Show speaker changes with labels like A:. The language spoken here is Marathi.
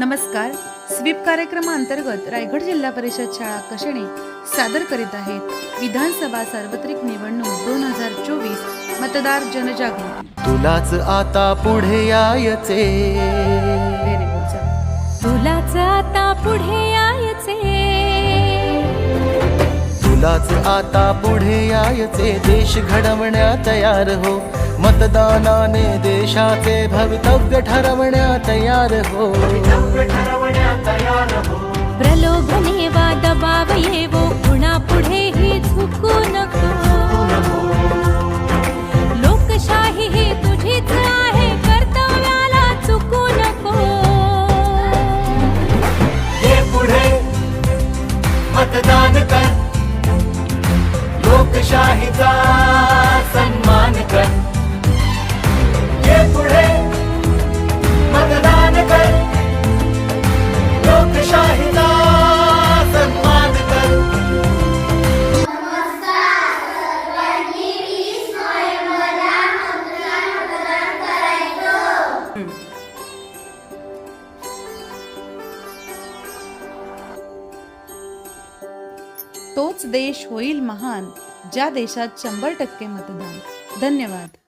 A: नमस्कार. स्वीप कार्यक्रमाअंतर्गत रायगड जिल्हा परिषद शाळा कशेणे सादर करीत आहेत विधानसभा सार्वत्रिक निवडणूक दोन हजार चोवीस मतदार जनजागृती.
B: तुलाच आता पुढे यायचे.
C: तुलाच आता पुढे यायचे.
B: तुलाच आता पुढे यायचे. देश घडवण्या तयार हो. मतदानाने देशाचे भवितव्य ठरवण्या तयार हो.
C: प्रलोभने वा दबाव
A: तोच देश होईल महान ज्या देशात शंभर टक्के मतदान. धन्यवाद.